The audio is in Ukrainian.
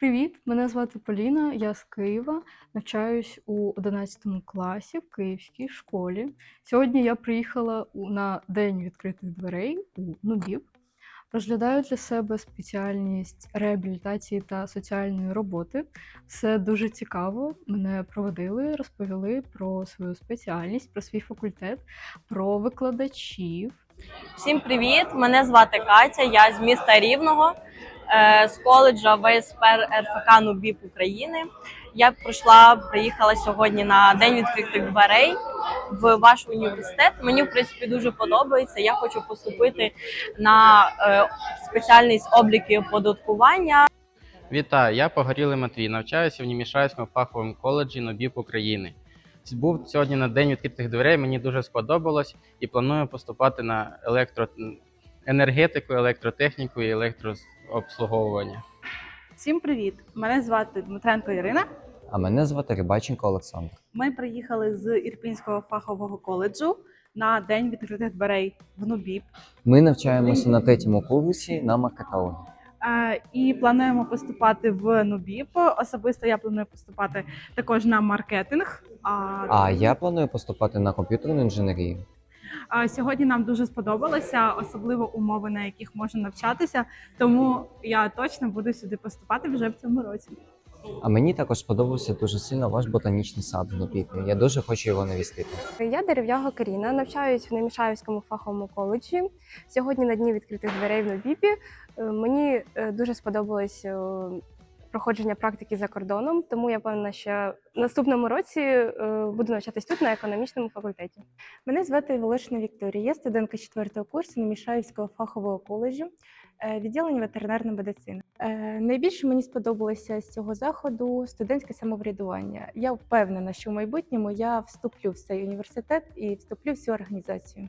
Привіт, мене звати Поліна, я з Києва, навчаюсь у 11 класі в Київській школі. Сьогодні я приїхала на День відкритих дверей у НУБІП. Розглядаю для себе спеціальність реабілітації та соціальної роботи. Все дуже цікаво. Мене проводили, розповіли про свою спеціальність, про свій факультет, про викладачів. Всім привіт! Мене звати Катя. Я з міста Рівного з коледжа ВСП РФК НУБІП України. Я прийшла, приїхала сьогодні на день відкритих дверей в ваш університет. Мені в принципі дуже подобається. Я хочу поступити на е, спеціальність обліки оподаткування. Вітаю, я Погорілий Матвій, навчаюся в Німішайському фаховому коледжі НОБІП України. Був сьогодні на день відкритих дверей, мені дуже сподобалось і планую поступати на електро... енергетику, електротехніку і електрообслуговування. Всім привіт! Мене звати Дмитренко Ірина. А мене звати Рибаченко Олександр. Ми приїхали з Ірпінського фахового коледжу на день відкритих дверей в НУБІП Ми навчаємося на третьому курсі на маркетології. Е, і плануємо поступати в НУБІП. Особисто я планую поступати також на маркетинг. А, А я планую поступати на комп'ютерну інженерію. Сьогодні нам дуже сподобалося, особливо умови, на яких можна навчатися. Тому я точно буду сюди поступати вже в цьому році. А мені також сподобався дуже сильно ваш ботанічний сад в Нупіпі. Я дуже хочу його навістити. Я Дерев'яга Каріна, навчаюсь в Немішаївському фаховому коледжі. Сьогодні на дні відкритих дверей в Нобіпі. Е, Мені е, дуже сподобалось е, проходження практики за кордоном, тому я певна, що в наступному році е, буду навчатись тут на економічному факультеті. Мене звати Волошина Вікторія, я студентка четвертого курсу Немішаївського фахового коледжу е, відділення ветеринарної медицини. Е, Найбільше мені сподобалося з цього заходу студентське самоврядування. Я впевнена, що в майбутньому я вступлю в цей університет і вступлю в цю організацію.